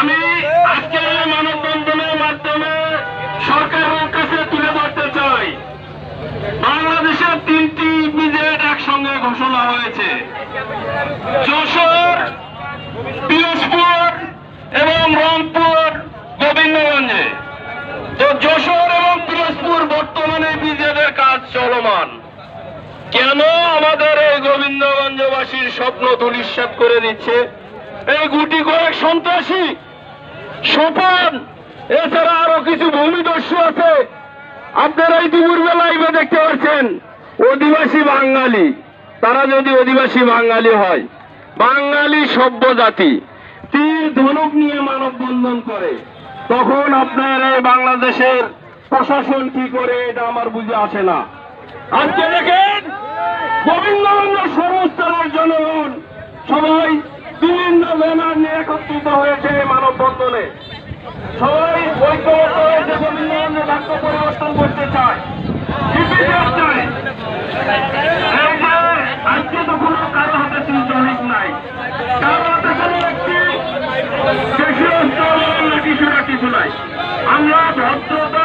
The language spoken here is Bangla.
আমি আজকের এই মানববন্ধনের মাধ্যমে সরকারের কাছে তুলে ধরতে চাই। বাংলাদেশের তিনটি বিজেড একসঙ্গে ঘোষণা হয়েছে। যশোর, পিরোজপুর এবং রংপুর গোবিন্দগঞ্জে। তো যশোর এবং পিরোজপুর বর্তমানে বিজেদের কাজ চলমান। কেন আমাদের এই গোবিন্দগঞ্জবাসীর স্বপ্ন ধূলিসাৎ করে দিচ্ছে এই গুটি কয়েক সন্ত্রাসী সোপান এছাড়া আরও কিছু ভূমিদস্যু আছে। আপনারা এই দুপুর বেলায় দেখতে পাচ্ছেন, অধিবাসী বাঙালি। তারা যদি অধিবাসী বাঙালি হয়, বাঙালি সভ্য জাতি তীর ধনুক নিয়ে মানববন্ধন করে, তখন আপনার এই বাংলাদেশের প্রশাসন কি করে, এটা আমার বুঝে আসে না। আজকে দেখেন, গোবিন্দগঞ্জ সর্বস্তরের জনগণ সবাই বিভিন্ন ব্যানার নিয়ে একত্রিত হয়েছে মানববন্ধনে সবাই ঐক্যবদ্ধ গোবিন্দগঞ্জ ডাক্তার পরিবর্তন করতে চায়। কোনো কারও হাতে নাই। কারও হাতে কোনো কিছু নাই। আমরা ভদ্রতা